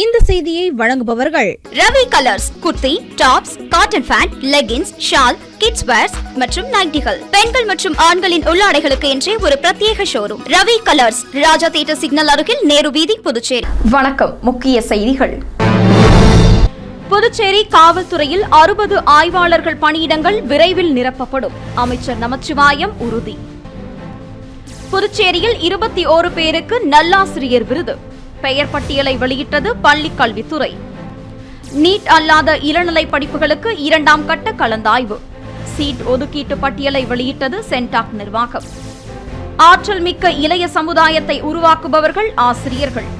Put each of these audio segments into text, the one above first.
இந்த செய்தியை வழங்குபவர்கள் Ravi colours kurti tops cotton pant leggings shawl kids wears மற்றும் நைட்டிகள். பெண்கள் மற்றும் ஆண்களின் உள்ளாடைகளுக்கு என்றே ஒரு பிரத்யேக showroom Ravi colours Raja theatre signal அருகில் நேரு வீதி புதுச்சேரி. வணக்கம். முக்கிய செய்திகள். புதுச்சேரி காவல்துறையில் அறுபது ஆய்வாளர்கள் பணியிடங்கள் விரைவில் நிரப்பப்படும். அமைச்சர் நமச்சிவாயம் உறுதி. புதுச்சேரியில் இருபத்தி ஓரு பேருக்கு நல்லாசிரியர் விருது. பெயர் பட்டியலை வெளியிட்டது பள்ளிக் கல்வித்துறை நீட் அல்லாத இளநிலை படிப்புகளுக்கு இரண்டாம் கட்ட கலந்தாய்வு. சீட் ஒதுக்கீட்டு பட்டியலை வெளியிட்டது சென்டாக் நிர்வாகம். ஆற்றல் மிக்க இளைய சமுதாயத்தை உருவாக்குபவர்கள் ஆசிரியர்கள்.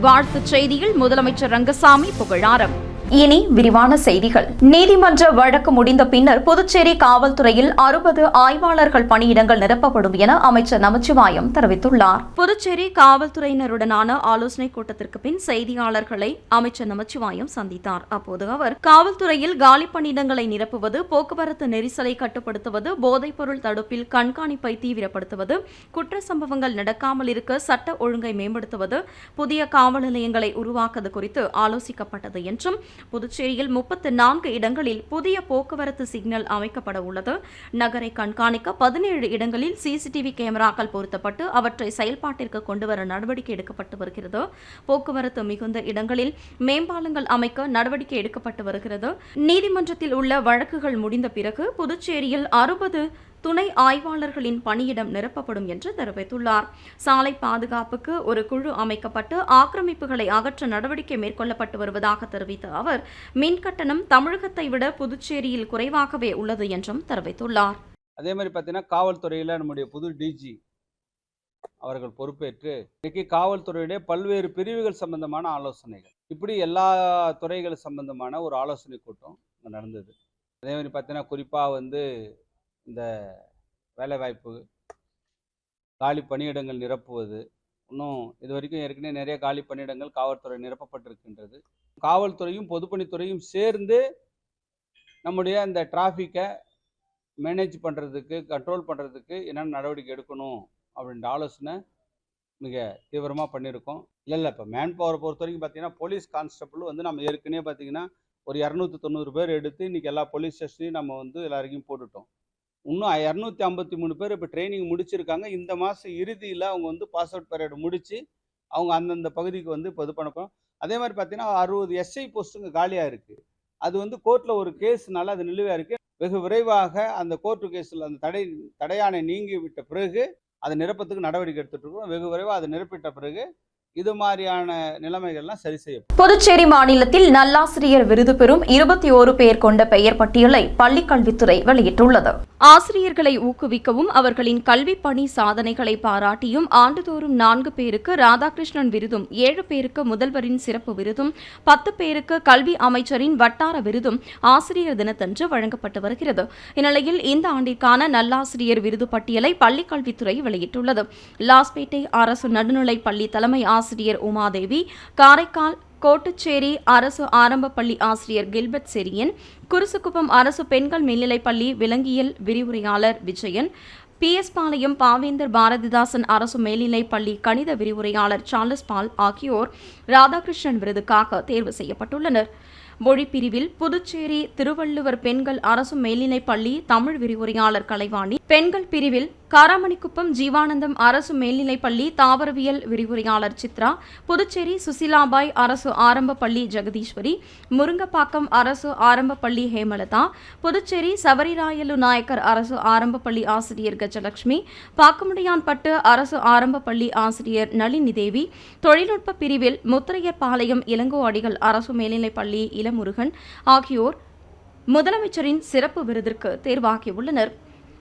வாழ்த்துச் செய்தியில் முதலமைச்சர் ரங்கசாமி புகழாரம். இனி விரிவான செய்திகள். நீதிமன்ற வழக்கு முடிந்த பின்னர் புதுச்சேரி காவல்துறையில் அறுபது ஆய்வாளர்கள் பணியிடங்கள் நிரப்பப்படும் என அமைச்சர் நமச்சிவாயம் தெரிவித்துள்ளார். புதுச்சேரி காவல்துறையினருடனான ஆலோசனைக் கூட்டத்திற்கு பின் செய்தியாளர்களை அமைச்சர் நமச்சிவாயம் சந்தித்தார். அப்போது அவர் காவல்துறையில் காலி பணியிடங்களை நிரப்புவது போக்குவரத்து நெரிசலை கட்டுப்படுத்துவது போதைப்பொருள் தடுப்பில் கண்காணிப்பை தீவிரப்படுத்துவது குற்ற சம்பவங்கள் நடக்காமல் இருக்க சட்ட ஒழுங்கை மேம்படுத்துவது புதிய காவல் நிலையங்களை உருவாக்குவது குறித்து ஆலோசிக்கப்பட்டது என்றும் புதுச்சேரியில் முப்பத்து நான்கு இடங்களில் புதிய போக்குவரத்து சிக்னல் அமைக்கப்பட உள்ளது. நகரை கண்காணிக்க பதினேழு இடங்களில் சிசிடிவி கேமராக்கள் பொருத்தப்பட்டு அவற்றை செயல்பாட்டிற்கு கொண்டுவர நடவடிக்கை எடுக்கப்பட்டு வருகிறது. போக்குவரத்து மிகுந்த இடங்களில் மேம்பாலங்கள் அமைக்க நடவடிக்கை எடுக்கப்பட்டு வருகிறது. நீதிமன்றத்தில் உள்ள வழக்குகள் முடிந்த பிறகு புதுச்சேரியில் அறுபது துணை ஆய்வாளர்களின் பணியிடம் நிரப்பப்படும் என்று தெரிவித்துள்ளார். சாலை பாதுகாப்புக்கு ஒரு குழு அமைக்கப்பட்டு ஆக்கிரமிப்புகளை அகற்ற நடவடிக்கை மேற்கொள்ளப்பட்டு வருவதாக தெரிவித்த அவர் மின் கட்டணம் தமிழகத்தை விட புதுச்சேரியில் குறைவாகவே உள்ளது என்றும் தெரிவித்துள்ளார். அதே மாதிரி பார்த்தீங்கன்னா காவல்துறையில் நம்முடைய புது டிஜி அவர்கள் பொறுப்பேற்று இன்னைக்கு காவல்துறையுடைய பல்வேறு பிரிவுகள் சம்பந்தமான ஆலோசனைகள். இப்படி எல்லா துறைகள் சம்பந்தமான ஒரு ஆலோசனை கூட்டம் நடந்தது. அதே மாதிரி பார்த்தீங்கன்னா குறிப்பாக வந்து இந்த வேலைவாய்ப்பு காலி பணியிடங்கள் நிரப்புவது இன்னும் இது வரைக்கும் ஏற்கனவே நிறைய காலி பணியிடங்கள் காவல்துறை நிரப்பப்பட்டிருக்கின்றது. காவல்துறையும் பொதுப்பணித்துறையும் சேர்ந்து நம்முடைய அந்த டிராஃபிக்கை மேனேஜ் பண்ணுறதுக்கு கண்ட்ரோல் பண்ணுறதுக்கு என்னென்ன நடவடிக்கை எடுக்கணும் அப்படின்ற ஆலோசனை மிக தீவிரமாக பண்ணியிருக்கோம். இல்லை இல்லை இப்போ மேன் பவரை பொறுத்த வரைக்கும் பார்த்தீங்கன்னா போலீஸ் கான்ஸ்டபிள் வந்து நம்ம ஏற்கனவே பார்த்தீங்கன்னா ஒரு இரநூத்தி தொண்ணூறு பேர் எடுத்து இன்றைக்கி எல்லா போலீஸ் ஸ்டேஷனையும் நம்ம வந்து எல்லாருக்கும் போட்டுட்டோம். இன்னும் இரநூத்தி ஐம்பத்தி மூணு பேர் இப்போ ட்ரைனிங் முடிச்சிருக்காங்க. இந்த மாதம் இறுதியில் அவங்க வந்து பாஸ் அவுட் பரேடு முடித்து அவங்க அந்தந்த பகுதிக்கு வந்து இப்போ இது பண்ணப்போம் அதே மாதிரி பார்த்தீங்கன்னா அறுபது எஸ்ஐ போஸ்ட்டுங்க காலியாக இருக்குது அது வந்து கோர்ட்டில் ஒரு கேஸ்னால அது நிலுவையாக இருக்குது வெகு விரைவாக அந்த கோர்ட்டு கேஸில் அந்த தடை தடையானை நீங்கி விட்ட பிறகு அதை நிரப்பத்துக்கு நடவடிக்கை எடுத்துகிட்டு இருக்கோம். வெகு விரைவாக அதை நிரப்பிட்ட பிறகு இது மாதிரியான நிலைமைகள்லாம் சரி செய்யப்படும். புதுச்சேரி மாநிலத்தில் நல்லாசிரியர் விருது பெறும் இருபத்தி ஓரு பேர் கொண்ட பெயர் பட்டியலை பள்ளிக் கல்வித்துறை வெளியிட்டுள்ளது. ஆசிரியர்களை ஊக்குவிக்கவும் அவர்களின் கல்வி பணி சாதனைகளை பாராட்டியும் ஆண்டுதோறும் நான்கு பேருக்கு ராதாகிருஷ்ணன் விருதும் ஏழு பேருக்கு முதல்வரின் சிறப்பு விருதும் பத்து பேருக்கு கல்வி அமைச்சரின் வட்டார விருதும் ஆசிரியர் தினத்தன்று வழங்கப்பட்டு வருகிறது. இந்நிலையில் இந்த ஆண்டிற்கான நல்லாசிரியர் விருது பட்டியலை பள்ளிக் கல்வித்துறை வெளியிட்டுள்ளது. லாஸ்பேட்டை அரசு நடுநிலைப் பள்ளி தலைமை ஆசிரியர் ஆசிரியர் உமாதேவி காரைக்கால் கோட்டுச்சேரி அரசு ஆரம்ப பள்ளி ஆசிரியர் கில்பர்ட் செரியன் குருசுக்குப்பம் அரசு பெண்கள் மேல்நிலைப்பள்ளி விலங்கியல் விரிவுரையாளர் விஜயன் பி. எஸ். பாளையம் பாவேந்தர் பாரதிதாசன் அரசு மேல்நிலைப் பள்ளி கணித விரிவுரையாளர் சார்லஸ் பால் ஆகியோர் ராதாகிருஷ்ணன் விருதுக்காக தேர்வு செய்யப்பட்டுள்ளனர். மொழி பிரிவில் புதுச்சேரி திருவள்ளுவர் பெண்கள் அரசு மேல்நிலைப் பள்ளி தமிழ் விரிவுரையாளர் கலைவாணி பெண்கள் பிரிவில் காராமணிக்குப்பம் ஜீவானந்தம் அரசு மேல்நிலைப் பள்ளி தாவரவியல் விரிவுரையாளர் சித்ரா புதுச்சேரி சுசிலாபாய் அரசு ஆரம்ப பள்ளி ஜெகதீஸ்வரி முருங்கப்பாக்கம் அரசு ஆரம்ப பள்ளி ஹேமலதா புதுச்சேரி சபரிராயலு நாயக்கர் அரசு ஆரம்ப பள்ளி ஆசிரியர் கஜலட்சுமி பாக்கமுடியான்பட்டு அரசு ஆரம்ப பள்ளி ஆசிரியர் நளினி தேவி தொழில்நுட்ப பிரிவில் முத்திரையர் பாளையம் இளங்கோ அடிகள் அரசு மேல்நிலைப்பள்ளி இளமுருகன் ஆகியோர் முதலமைச்சரின் சிறப்பு விருதிற்கு தேர்வாகியுள்ளனர்.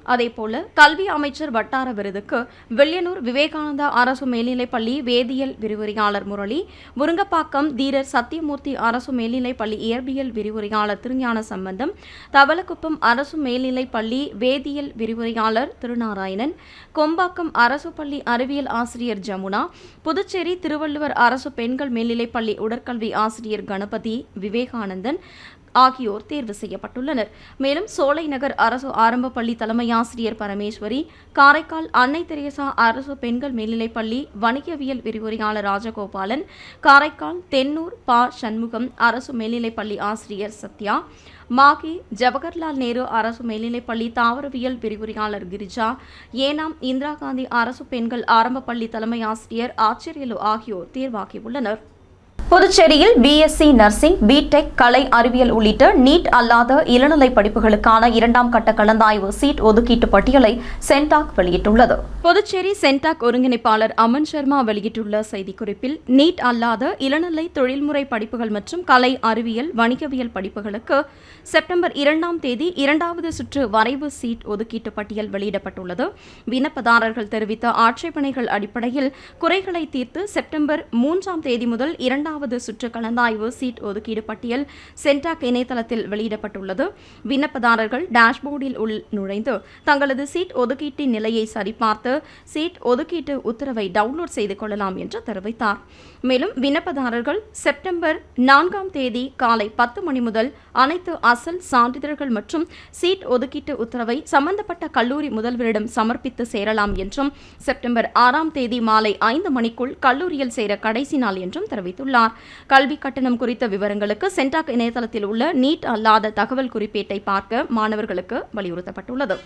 அதேபோல கல்வி அமைச்சர் வட்டார விருதுக்கு வெள்ளியனூர் விவேகானந்தா அரசு மேல்நிலைப் பள்ளி வேதியியல் விரிவுரையாளர் முரளி முருங்கப்பாக்கம் தீரர் சத்தியமூர்த்தி அரசு மேல்நிலைப் பள்ளி இயற்பியல் விரிவுரையாளர் திருஞான சம்பந்தம் தவளக்குப்பம் அரசு மேல்நிலைப் பள்ளி வேதியியல் விரிவுரையாளர் திருநாராயணன் கொம்பாக்கம் அரசு பள்ளி அறிவியல் ஆசிரியர் ஜமுனா புதுச்சேரி திருவள்ளுவர் அரசு பெண்கள் மேல்நிலைப்பள்ளி உடற்கல்வி ஆசிரியர் கணபதி விவேகானந்தன் ஆகியோர் தேர்வு செய்யப்பட்டுள்ளனர். மேலும் சோலைநகர் அரசு ஆரம்ப பள்ளி தலைமை ஆசிரியர் பரமேஸ்வரி காரைக்கால் அன்னை தெரேசா அரசு பெண்கள் மேல்நிலைப்பள்ளி வணிகவியல் விரிவுரையாளர் ராஜகோபாலன் காரைக்கால் தென்னூர் பா. சண்முகம் அரசு மேல்நிலைப்பள்ளி ஆசிரியர் சத்யா மாகி ஜவஹர்லால் நேரு அரசு மேல்நிலைப்பள்ளி தாவரவியல் விரிவுரையாளர் கிரிஜா ஏனாம் இந்திரா காந்தி அரசு பெண்கள் ஆரம்ப பள்ளி தலைமை ஆசிரியர் ஆச்சரியலு ஆகியோர் தேர்வாகியுள்ளனர். புதுச்சேரியில் பிஎஸ்சி நர்சிங் பிடெக் கலை அறிவியல் உள்ளிட்ட நீட் அல்லாத இளநிலை படிப்புகளுக்கான இரண்டாம் கட்ட கலந்தாய்வு சீட் ஒதுக்கீட்டு பட்டியலை சென்டாக் வெளியிட்டுள்ளது. புதுச்சேரி சென்டாக் ஒருங்கிணைப்பாளர் அமன் சர்மா வெளியிட்டுள்ள செய்திக்குறிப்பில் நீட் அல்லாத இளநிலை தொழில்முறை படிப்புகள் மற்றும் கலை அறிவியல் வணிகவியல் படிப்புகளுக்கு செப்டம்பர் இரண்டாம் தேதி இரண்டாவது சுற்று வரைவு சீட் ஒதுக்கீட்டு பட்டியல் வெளியிடப்பட்டுள்ளது. விண்ணப்பதாரர்கள் தெரிவித்த ஆட்சேபனைகள் அடிப்படையில் குறைகளை தீர்த்து செப்டம்பர் மூன்றாம் தேதி முதல் இரண்டாம் இரண்டாவது சுற்று கலந்தாய்வு சீட் ஒதுக்கீடு பட்டியல் சென்டாக் இணையதளத்தில் வெளியிடப்பட்டுள்ளது. விண்ணப்பதாரர்கள் டேஷ்போர்டில் உள் நுழைந்து தங்களது சீட் ஒதுக்கீட்டின் நிலையை சரிபார்த்து சீட் ஒதுக்கீட்டு உத்தரவை டவுன்லோட் செய்து கொள்ளலாம் என்று தெரிவித்தார். மேலும் விண்ணப்பதாரர்கள் செப்டம்பர் நான்காம் தேதி காலை பத்து மணி முதல் அனைத்து அசல் சான்றிதழ்கள் மற்றும் சீட் ஒதுக்கீட்டு உத்தரவை சம்பந்தப்பட்ட கல்லூரி முதல்வரிடம் சமர்ப்பித்து சேரலாம் என்றும் செப்டம்பர் ஆறாம் தேதி மாலை ஐந்து மணிக்குள் கல்லூரியில் சேர கடைசி நாள் என்றும் தெரிவித்துள்ளார். கல்வி கட்டணம் குறித்த விவரங்களுக்கு சென்டாக் இணையதளத்தில் உள்ள நீட் அல்லாத தகவல் குறிப்பேட்டை பார்க்க மாணவர்களுக்கு வலியுறுத்தப்பட்டுள்ளது.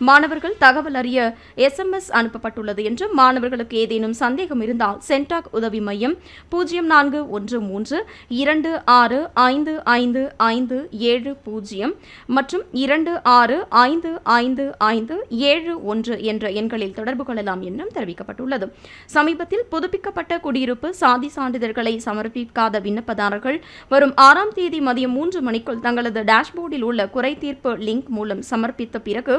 மாணவர்கள் தகவல் அறிய எஸ்எம்எஸ் அனுப்பப்பட்டுள்ளது என்றும் மாணவர்களுக்கு ஏதேனும் சந்தேகம் இருந்தால் சென்டாக் உதவி மையம் பூஜ்ஜியம் நான்கு ஒன்று மூன்று இரண்டு ஆறு ஐந்து ஐந்து ஐந்து ஏழு பூஜ்ஜியம் மற்றும் இரண்டு ஆறு ஐந்து ஐந்து ஐந்து ஏழு ஒன்று என்ற எண்களில் தொடர்பு கொள்ளலாம் என்றும் தெரிவிக்கப்பட்டுள்ளது. சமீபத்தில் புதுப்பிக்கப்பட்ட குடியிருப்பு சாதி சான்றிதழ்களை சமர்ப்பிக்காத விண்ணப்பதாரர்கள் வரும் ஆறாம் தேதி மதியம் மூன்று மணிக்குள் தங்களது டேஷ்போர்டில் உள்ள குறை தீர்ப்பு லிங்க் மூலம் சமர்ப்பித்த பிறகு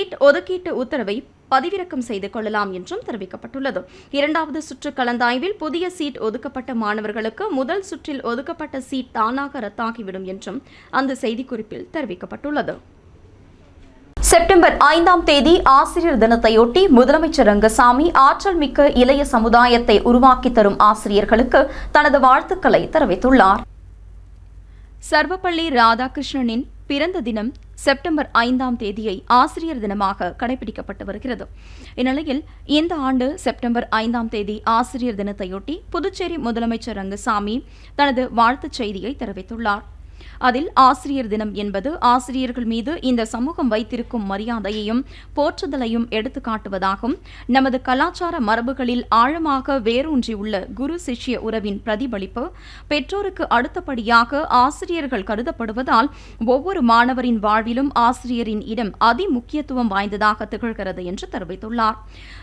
சீட் ஒதுக்கீட்டு உத்தரவை பதிவிறக்கம் செய்து கொள்ளலாம் என்றும் தெரிவிக்கப்பட்டுள்ளது. இரண்டாவது சுற்று கலந்தாய்வில் புதிய சீட் ஒதுக்கப்பட்ட மாணவர்களுக்கு முதல் சுற்றில் ஒதுக்கப்பட்ட சீட் தானாக ரத்தாகிவிடும் என்றும் அந்த செய்திக்குறிப்பில் தெரிவிக்கப்பட்டுள்ளது. செப்டம்பர் ஐந்தாம் தேதி ஆசிரியர் தினத்தையொட்டி முதலமைச்சர் ரங்கசாமி ஆற்றல் மிக்க இளைய சமுதாயத்தை உருவாக்கி தரும் ஆசிரியர்களுக்கு தனது வாழ்த்துக்களை தெரிவித்துள்ளார். சர்வப்பள்ளி ராதாகிருஷ்ணனின் பிறந்த தினம் செப்டம்பர் ஐந்தாம் தேதியை ஆசிரியர் தினமாக கடைபிடிக்கப்பட்டு வருகிறது. இந்நிலையில் இந்த ஆண்டு செப்டம்பர் ஐந்தாம் தேதி ஆசிரியர் தினத்தையொட்டி புதுச்சேரி முதலமைச்சர் ரங்கசாமி தனது வாழ்த்துச் செய்தியை தெரிவித்துள்ளார். அதில் ஆசிரியர் தினம் என்பது ஆசிரியர்கள் மீது இந்த சமூகம் வைத்திருக்கும் மரியாதையையும் போற்றுதலையும் எடுத்துக்காட்டுவதாகும் நமது கலாச்சார மரபுகளில் ஆழமாக வேரூன்றியுள்ள குரு சிஷ்ய உறவின் பிரதிபலிப்பு பெற்றோருக்கு அடுத்தபடியாக ஆசிரியர்கள் கருதப்படுவதால் ஒவ்வொரு மாணவரின் வாழ்விலும் ஆசிரியரின் இடம் அதிமுக்கியத்துவம் வாய்ந்ததாக திகழ்கிறது என்று தெரிவித்துள்ளார்.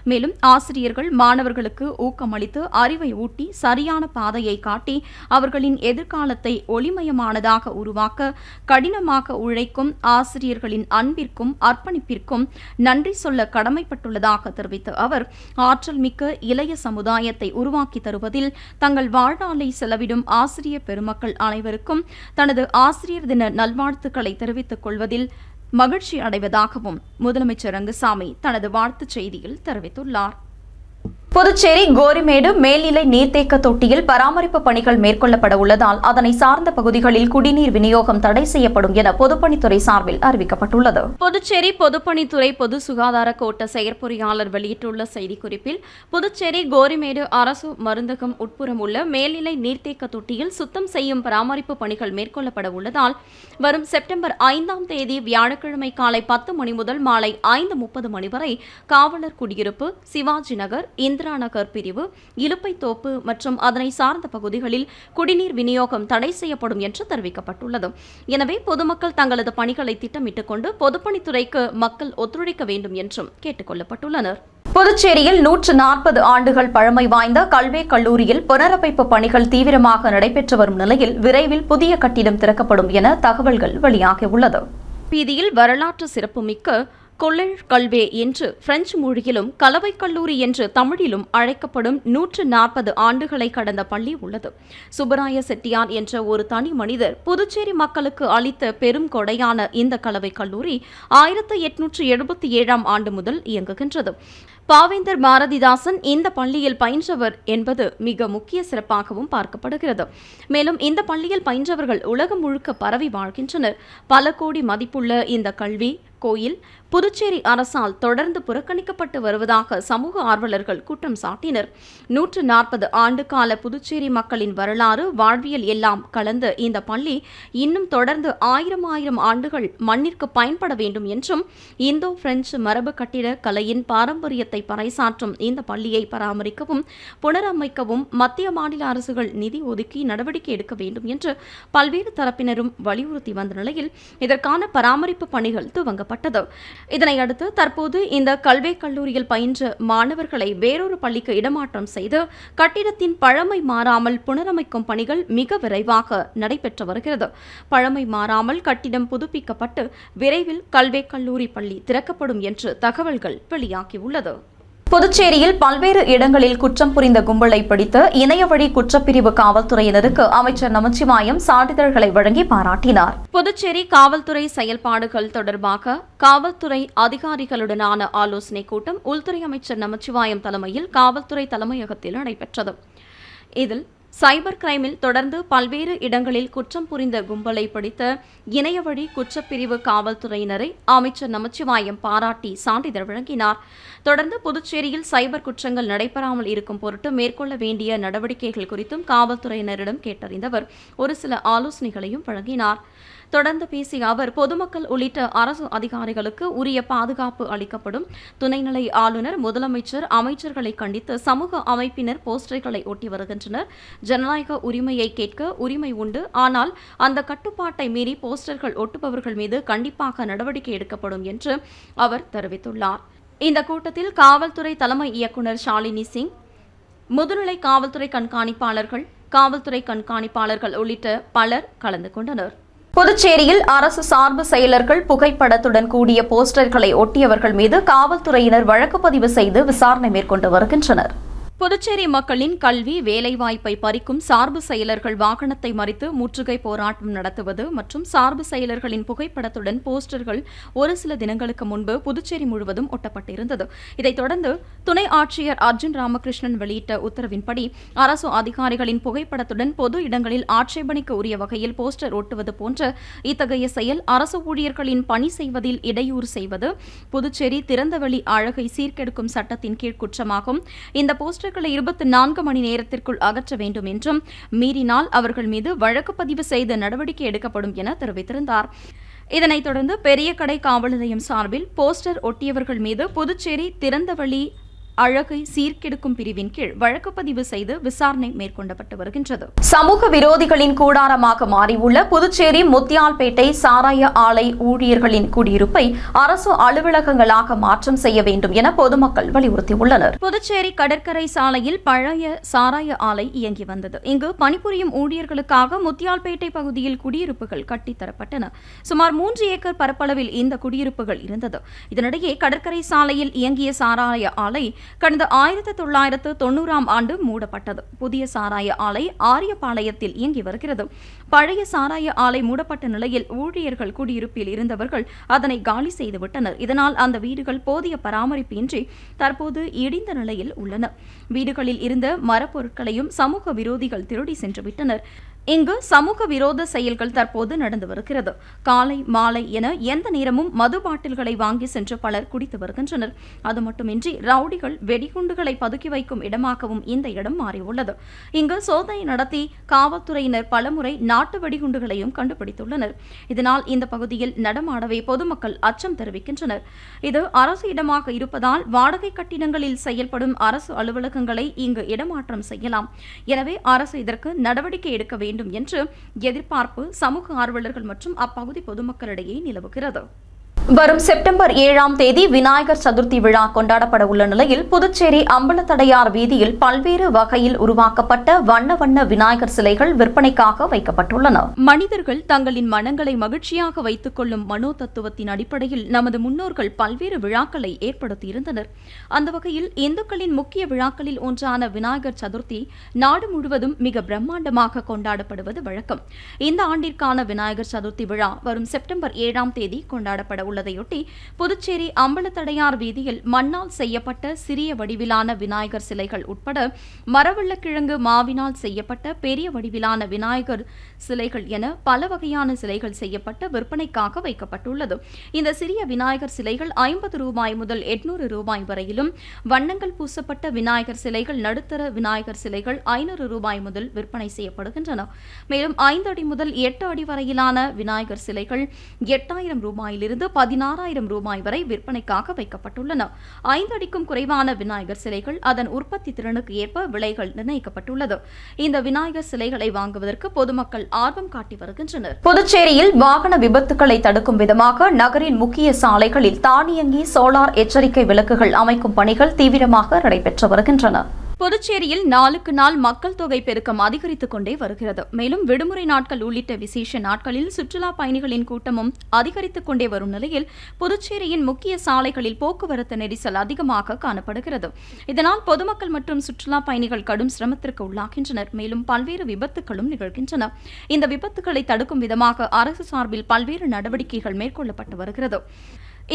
மேலும் ஆசிரியர்கள் மாணவர்களுக்கு ஊக்கமளித்து அறிவை ஊட்டி சரியான பாதையை காட்டி அவர்களின் எதிர்காலத்தை ஒளிமயமானதாக உருவாக்க கடினமாக உழைக்கும் ஆசிரியர்களின் அன்பிற்கும் அர்ப்பணிப்பிற்கும் நன்றி சொல்ல கடமைப்பட்டுள்ளதாக தெரிவித்த அவர் ஆற்றல் மிக்க இளைய சமுதாயத்தை உருவாக்கி தருவதில் தங்கள் வாழ்நாளை செலவிடும் ஆசிரிய பெருமக்கள் அனைவருக்கும் தனது ஆசிரியர் தின நல்வாழ்த்துக்களை தெரிவித்துக் கொள்வதில் மகிழ்ச்சி அடைவதாகவும் முதலமைச்சர் ரங்கசாமி தனது வாழ்த்துச் செய்தியில் தெரிவித்துள்ளார். புதுச்சேரி கோரிமேடு மேல்நிலை நீர்த்தேக்க தொட்டியில் பராமரிப்பு பணிகள் மேற்கொள்ளப்பட உள்ளதால் அதனை சார்ந்த பகுதிகளில் குடிநீர் விநியோகம் தடை செய்யப்படும் என பொதுப்பணித்துறை சார்பில் அறிவிக்கப்பட்டுள்ளது. புதுச்சேரி பொதுப்பணித்துறை பொது சுகாதார கோட்ட செயற்பொறியாளர் வெளியிட்டுள்ள செய்திக்குறிப்பில் புதுச்சேரி கோரிமேடு அரசு மருந்தகம் உட்புறம் உள்ள மேல்நிலை நீர்த்தேக்க தொட்டியில் சுத்தம் செய்யும் பராமரிப்பு பணிகள் மேற்கொள்ளப்பட உள்ளதால் வரும் செப்டம்பர் ஐந்தாம் தேதி வியாழக்கிழமை காலை பத்து மணி முதல் மாலை ஐந்து முப்பது மணி வரை காவலர் குடியிருப்பு சிவாஜி நகர் இந்திர நகர் பிரிவு இலுப்பைத்தோப்பு மற்றும் அதனை சார்ந்த பகுதிகளில் குடிநீர் விநியோகம் தடை செய்யப்படும் என்று தெரிவிக்கப்பட்டுள்ளது. எனவே பொதுமக்கள் தங்களது பணிகளை திட்டமிட்டுக் கொண்டு பொதுப்பணித்துறைக்கு மக்கள் ஒத்துழைக்க வேண்டும் என்றும் கேட்டுக் கொள்ளப்பட்டுள்ளனர். புதுச்சேரியில் நூற்று நாற்பது ஆண்டுகள் பழமை வாய்ந்த கல்வே கல்லூரியில் புனரமைப்பு பணிகள் தீவிரமாக நடைபெற்று வரும் நிலையில் விரைவில் புதிய கட்டிடம் திறக்கப்படும் என தகவல்கள் வெளியாகியுள்ளது. பீதியில் வரலாற்று சிறப்புமிக்க கொள்ளல் கல்வே என்று பிரெஞ்சு மொழியிலும் கலவை கல்லூரி என்று தமிழிலும் அழைக்கப்படும் நூற்று நாற்பது ஆண்டுகளை கடந்த பள்ளி உள்ளது. சுப்பராய செட்டியார் என்ற ஒரு தனி மனிதர் புதுச்சேரி மக்களுக்கு அளித்த பெரும் கொடையான இந்த கலவை கல்லூரி ஆயிரத்து எட்நூற்று எழுபத்தி ஏழாம் ஆண்டு முதல் இயங்குகின்றது. பாவேந்தர் பாரதிதாசன் இந்த பள்ளியில் பயின்றவர் என்பது மிக முக்கிய சிறப்பாகவும் பார்க்கப்படுகிறது. மேலும் இந்த பள்ளியில் பயின்றவர்கள் உலகம் முழுக்க பரவி வாழ்கின்றனர். பல கோடி மதிப்புள்ள இந்த கல்வி கோயில் புதுச்சேரி அரசால் தொடர்ந்து புறக்கணிக்கப்பட்டு வருவதாக சமூக ஆர்வலர்கள் குற்றம் சாட்டினர். நூற்று நாற்பது ஆண்டு கால புதுச்சேரி மக்களின் வரலாறு வாழ்வியல் எல்லாம் கலந்த இந்த பள்ளி இன்னும் தொடர்ந்து ஆயிரம் ஆயிரம் ஆண்டுகள் மண்ணிற்கு பயன்பட வேண்டும் என்றும் இந்தோ பிரெஞ்சு மரபு கட்டிட கலையின் பாரம்பரியத்தை பறைசாற்றும் இந்த பள்ளியை பராமரிக்கவும் புனரமைக்கவும் மத்திய மாநில அரசுகள் நிதி ஒதுக்கி நடவடிக்கை எடுக்க வேண்டும் என்று பல்வேறு தரப்பினரும் வலியுறுத்தி வந்த நிலையில் இதற்கான பராமரிப்பு பணிகள் துவங்கப்பட்டது. இதனையடுத்து தற்போது இந்த கல்வி கல்லூரியில் பயின்ற மாணவர்களை வேறொரு பள்ளிக்கு இடமாற்றம் செய்து கட்டிடத்தின் பழமை மாறாமல் புனரமைக்கும் பணிகள் மிக விரைவாக நடைபெற்று வருகிறது. பழமை மாறாமல் கட்டிடம் புதுப்பிக்கப்பட்டு விரைவில் கல்வி கல்லூரி பள்ளி திறக்கப்படும் என்று தகவல்கள் வெளியாகியுள்ளது. புதுச்சேரியில் பல்வேறு இடங்களில் குற்றம் புரிந்த கும்பலை பிடித்து இணையவழி குற்றப்பிரிவு காவல்துறையினருக்கு அமைச்சர் நமச்சிவாயம் சான்றிதழ்களை வழங்கி பாராட்டினார். புதுச்சேரி காவல்துறை செயல்பாடுகள் தொடர்பாக காவல்துறை அதிகாரிகளுடனான ஆலோசனைக் கூட்டம் உள்துறை அமைச்சர் நமச்சிவாயம் தலைமையில் காவல்துறை தலைமையகத்தில் நடைபெற்றது. இதில் சைபர் கிரைமில் தொடர்ந்து பல்வேறு இடங்களில் குற்றம் புரிந்த கும்பலை பிடித்த இணையவழி குற்றப்பிரிவு காவல்துறையினரை அமைச்சர் நமச்சிவாயம் பாராட்டி சான்றிதழ் வழங்கினார். தொடர்ந்து புதுச்சேரியில் சைபர் குற்றங்கள் நடைபெறாமல் இருக்கும் பொருட்டு மேற்கொள்ள வேண்டிய நடவடிக்கைகள் குறித்தும் காவல்துறையினரிடம் கேட்டறிந்தவர். ஒரு சில ஆலோசனைகளையும் வழங்கினார். தொடர்ந்து பேசிய அவர் பொதுமக்கள் உள்ளிட்ட அரசு அதிகாரிகளுக்கு உரிய பாதுகாப்பு அளிக்கப்படும். துணைநிலை ஆளுநர் முதலமைச்சர் அமைச்சர்களை கண்டித்து சமூக அமைப்பினர் போஸ்டர்களை ஒட்டி வருகின்றனர். ஜனநாயக உரிமையை கேட்க உரிமை உண்டு. ஆனால் அந்த கட்டுப்பாட்டை மீறி போஸ்டர்கள் ஒட்டுபவர்கள் மீது கண்டிப்பாக நடவடிக்கை எடுக்கப்படும் என்று அவர் தெரிவித்துள்ளார். இந்த கூட்டத்தில் காவல்துறை தலைமை இயக்குநர் ஷாலினி சிங் முதுநிலை காவல்துறை கண்காணிப்பாளர்கள் காவல்துறை கண்காணிப்பாளர்கள் உள்ளிட்ட பலர் கலந்து கொண்டனர். புதுச்சேரியில் அரசு சார்பு செயலர்கள் புகைப்படத்துடன் கூடிய போஸ்டர்களை ஒட்டியவர்கள் மீது காவல்துறையினர் வழக்கு பதிவு செய்து விசாரணை மேற்கொண்டு வருகின்றனர். புதுச்சேரி மக்களின் கல்வி வேலைவாய்ப்பை பறிக்கும் சார்பு செயலர்கள் வாகனத்தை மறித்து முற்றுகை போராட்டம் நடத்துவது மற்றும் சார்பு செயலர்களின் புகைப்படத்துடன் போஸ்டர்கள் ஒரு சில தினங்களுக்கு முன்பு புதுச்சேரி முழுவதும் ஒட்டப்பட்டிருந்தது. இதைத் தொடர்ந்து துணை ஆட்சியர் அர்ஜுன் ராமகிருஷ்ணன் வெளியிட்ட உத்தரவின்படி அரசு அதிகாரிகளின் புகைப்படத்துடன் பொது இடங்களில் ஆட்சேபனைக்கு உரிய வகையில் போஸ்டர் ஒட்டுவது போன்ற இத்தகைய செயல் அரசு ஊழியர்களின் பணி செய்வதில் இடையூறு செய்வது புதுச்சேரி திறந்தவெளி அழகை சீர்கெடுக்கும் சட்டத்தின் கீழ் குற்றமாகும். இந்த போஸ்டர் போஸ்டர்களை இருபத்தி நான்கு மணி நேரத்திற்குள் அகற்ற வேண்டும் என்றும் மீறினால் அவர்கள் மீது வழக்கு பதிவு செய்து நடவடிக்கை எடுக்கப்படும் என தெரிவித்திருந்தார். இதனைத் தொடர்ந்து பெரிய கடை காவல் நிலையம் சார்பில் போஸ்டர் ஒட்டியவர்கள் மீது புதுச்சேரி திறந்தவெளி அழகை சீர்கெடுக்கும் பிரிவின் கீழ் வழக்கு பதிவு செய்து விசாரணை மேற்கொள்ளப்பட்டு வருகின்றது. சமூக விரோதிகளின் கூடாரமாக மாறியுள்ள புதுச்சேரி முத்தியால்பேட்டை சாராய ஆலை ஊழியர்களின் குடியிருப்பை அரசு அலுவலகங்களாக மாற்றம் செய்ய வேண்டும் என பொதுமக்கள் வலியுறுத்தியுள்ளனர். புதுச்சேரி கடற்கரை சாலையில் பழைய சாராய ஆலை இயங்கி வந்தது. இங்கு பணிபுரியும் ஊழியர்களுக்காக முத்தியால்பேட்டை பகுதியில் குடியிருப்புகள் கட்டித்தரப்பட்டன. சுமார் மூன்று ஏக்கர் பரப்பளவில் இந்த குடியிருப்புகள் இருந்தது. இதனிடையே கடற்கரை சாலையில் இயங்கிய சாராய ஆலை கடந்த ஆயிரத்து தொள்ளாயிரத்து தொண்ணூறாம் ஆண்டு மூடப்பட்டது. புதிய சாராய ஆலை ஆரியபாளையத்தில் இயங்கி வருகிறது. பழைய சாராய ஆலை மூடப்பட்ட நிலையில் ஊழியர்கள் குடியிருப்பில் இருந்தவர்கள் அதனை காலி செய்துவிட்டனர். இதனால் அந்த வீடுகள் போதிய பராமரிப்பின்றி தற்போது இடிந்த நிலையில் உள்ளன. வீடுகளில் இருந்த மரப்பொருட்களையும் சமூக விரோதிகள் திருடி சென்று விட்டனர் இங்கு சமூக விரோத செயல்கள் தற்போது நடந்து வருகிறது. காலை மாலை என எந்த நேரமும் மது பாட்டில்களை வாங்கி சென்று பலர் குடித்து வருகின்றனர். அது மட்டுமின்றி ரவுடிகள் வெடிகுண்டுகளை பதுக்கி வைக்கும் இடமாகவும் இந்த இடம் மாறியுள்ளது. இங்கு சோதனை நடத்தி காவல்துறையினர் பலமுறை நாட்டு வெடிகுண்டுகளையும் கண்டுபிடித்துள்ளனர். இதனால் இந்த பகுதியில் நடமாடவே பொதுமக்கள் அச்சம் தெரிவிக்கின்றனர். இது அரசு இடமாக இருப்பதால் வாடகை கட்டிடங்களில் செயல்படும் அரசு அலுவலகங்களை இங்கு இடமாற்றம் செய்யலாம். எனவே அரசு இதற்கு நடவடிக்கை எடுக்க வேண்டும். என்று எதிர்பார்ப்பு சமூக ஆர்வலர்கள் மற்றும் அப்பகுதி பொதுமக்களிடையே நிலவுகிறது. வரும் செப்டம்பர் ஏழாம் தேதி விநாயகர் சதுர்த்தி விழா கொண்டாடப்பட உள்ள நிலையில் புதுச்சேரி அம்பலத்தடையார் வீதியில் பல்வேறு வகையில் உருவாக்கப்பட்ட வண்ண வண்ண விநாயகர் சிலைகள் விற்பனைக்காக வைக்கப்பட்டுள்ளன. மனிதர்கள் தங்களின் மனங்களை மகிழ்ச்சியாக வைத்துக் கொள்ளும் மனோ தத்துவத்தின் அடிப்படையில் நமது முன்னோர்கள் பல்வேறு விழாக்களை ஏற்படுத்தியிருந்தனர். அந்த வகையில் இந்துக்களின் முக்கிய விழாக்களில் ஒன்றான விநாயகர் சதுர்த்தி நாடு முழுவதும் மிக பிரம்மாண்டமாக கொண்டாடப்படுவது வழக்கம். இந்த ஆண்டிற்கான விநாயகர் சதுர்த்தி விழா வரும் செப்டம்பர் ஏழாம் தேதி கொண்டாடப்பட உள்ளதையொட்டி புதுச்சேரி அம்பலத்தடையார் வீதியில் மண்ணால் செய்யப்பட்ட சிறிய வடிவிலான விநாயகர் சிலைகள் உட்பட மரவள்ளக்கிழங்கு மாவினால் செய்யப்பட்ட பெரிய வடிவிலான விநாயகர் சிலைகள் என பல வகையான சிலைகள் செய்யப்பட்டு விற்பனைக்காக வைக்கப்பட்டுள்ளது. இந்த சிறிய விநாயகர் சிலைகள் ஐம்பது ரூபாய் முதல் எட்நூறு ரூபாய் வரையிலும் வண்ணங்கள் பூசப்பட்ட விநாயகர் சிலைகள் நடுத்தர விநாயகர் சிலைகள் ஐநூறு ரூபாய் முதல் விற்பனை செய்யப்படுகின்றன. மேலும் ஐந்து அடி முதல் எட்டு அடி வரையிலான விநாயகர் சிலைகள் எட்டாயிரம் ரூபாயிலிருந்து பதினாறாயிரம் ரூபாய் வரை விற்பனைக்காக வைக்கப்பட்டுள்ளன. ஐந்து அடிக்கும் குறைவான விநாயகர் சிலைகள் அதன் உற்பத்தி திறனுக்கு ஏற்ப விலைகள் நிர்ணயிக்கப்பட்டுள்ளது. இந்த விநாயகர் சிலைகளை வாங்குவதற்கு பொதுமக்கள் ஆர்வம் காட்டி வருகின்றனர். புதுச்சேரியில் வாகன விபத்துகளை தடுக்கும் விதமாக நகரின் முக்கிய சாலைகளில் தானியங்கி சோலார் எச்சரிக்கை விளக்குகள் அமைக்கும் பணிகள் தீவிரமாக நடைபெற்று வருகின்றன. புதுச்சேரியில் நாளுக்கு நாள் மக்கள் தொகை பெருக்கம் அதிகரித்துக் கொண்டே வருகிறது. மேலும் விடுமுறை நாட்கள் உள்ளிட்ட விசேஷ நாட்களில் சுற்றுலா பயணிகளின் கூட்டமும் அதிகரித்துக் கொண்டே வரும் நிலையில் புதுச்சேரியின் முக்கிய சாலைகளில் போக்குவரத்து நெரிசல் அதிகமாக காணப்படுகிறது. இதனால் பொதுமக்கள் மற்றும் சுற்றுலா பயணிகள் கடும் சிரமத்திற்கு உள்ளாகின்றனர். மேலும் பல்வேறு விபத்துகளும் நிகழ்கின்றன. இந்த விபத்துகளை தடுக்கும் விதமாக அரசு சார்பில் பல்வேறு நடவடிக்கைகள் மேற்கொள்ளப்பட்டு வருகிறது.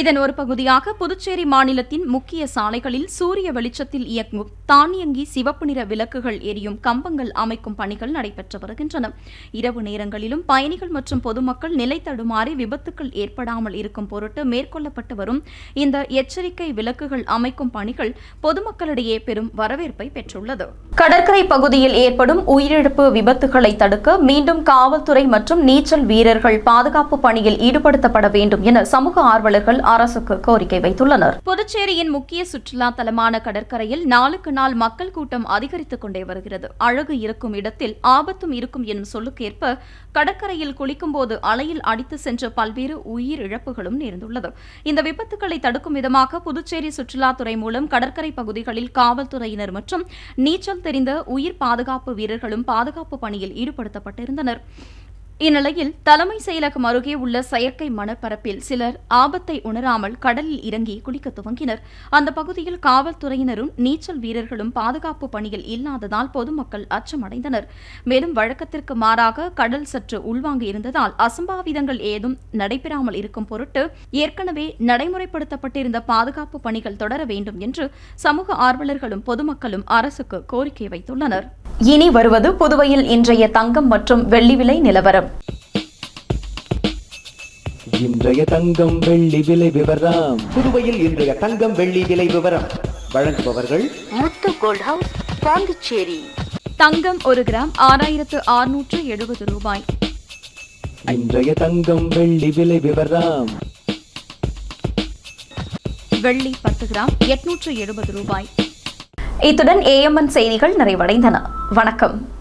இதன் ஒரு பகுதியாக புதுச்சேரி மாநிலத்தின் முக்கிய சாலைகளில் சூரிய வெளிச்சத்தில் இயங்கும் தானியங்கி சிவப்பு நிற விளக்குகள் எரியும் கம்பங்கள் அமைக்கும் பணிகள் நடைபெற்று வருகின்றன. இரவு நேரங்களிலும் பயணிகள் மற்றும் பொதுமக்கள் நிலை தடுமாறி விபத்துக்கள் ஏற்படாமல் இருக்கும் பொருட்டு மேற்கொள்ளப்பட்டு வரும் இந்த எச்சரிக்கை விளக்குகள் அமைக்கும் பணிகள் பொதுமக்களிடையே பெரும் வரவேற்பை பெற்றுள்ளது. கடற்கரை பகுதியில் ஏற்படும் உயிரிழப்பு விபத்துகளை தடுக்க மீண்டும் காவல்துறை மற்றும் நீச்சல் வீரர்கள் பாதுகாப்பு பணியில் ஈடுபடுத்தப்பட வேண்டும் என சமூக ஆர்வலர்கள் அரசுக்கு கோரிக்கை வைத்துள்ளனர். புதுச்சேரியின் முக்கிய சுற்றுலா தலமான கடற்கரையில் நாளுக்கு நாள் மக்கள் கூட்டம் அதிகரித்துக் கொண்டே வருகிறது. அழகு இருக்கும் இடத்தில் ஆபத்தும் இருக்கும் எனும் சொல்லுக்கேற்ப கடற்கரையில் குளிக்கும்போது அலையில் அடித்து சென்ற பல்வேறு உயிர் இழப்புகளும் நேர்ந்துள்ளது. இந்த விபத்துக்களை தடுக்கும் விதமாக புதுச்சேரி சுற்றுலாத்துறை மூலம் கடற்கரை பகுதிகளில் காவல்துறையினர் மற்றும் நீச்சல் தெரிந்த உயிர் பாதுகாப்பு வீரர்களும் பாதுகாப்பு பணியில் ஈடுபடுத்தப்பட்டிருந்தனர். இந்நிலையில் தலைமை செயலகம் அருகே உள்ள செயற்கை மணப்பரப்பில் சிலர் ஆபத்தை உணராமல் கடலில் இறங்கி குளிக்க துவங்கினர். அந்த பகுதியில் காவல்துறையினரும் நீச்சல் வீரர்களும் பாதுகாப்பு பணியில் இல்லாததால் பொதுமக்கள் அச்சமடைந்தனர். மேலும் வழக்கத்திற்கு மாறாக கடல் சற்று உள்வாங்கி இருந்ததால் அசம்பாவிதங்கள் ஏதும் நடைபெறாமல் இருக்கும் பொருட்டு ஏற்கனவே நடைமுறைப்படுத்தப்பட்டிருந்த பாதுகாப்பு பணிகள் தொடர வேண்டும் என்று சமூக ஆர்வலர்களும் பொதுமக்களும் அரசுக்கு கோரிக்கை வைத்துள்ளனர். இனி வருவது புதுவையில் இன்றைய தங்கம் மற்றும் வெள்ளி விலை நிலவரம். இன்றைய தங்கம் வெள்ளி விலை விவரம். புதுவையில் இன்றைய தங்கம் வெள்ளி விலை விவரம். வழங்குபவர்கள் முத்து கோல்ட் ஹவுஸ் பாண்டிச்சேரி. தங்கம் ஒரு கிராம் ஆறாயிரத்து அறுநூற்று எழுபது ரூபாய். இன்றைய தங்கம் வெள்ளி விலை விவரம். வெள்ளி பத்து கிராம் எட்நூற்று எழுபது ரூபாய். இத்துடன் ஏஎம்என் செய்திகள் நிறைவடைந்தன. வணக்கம்.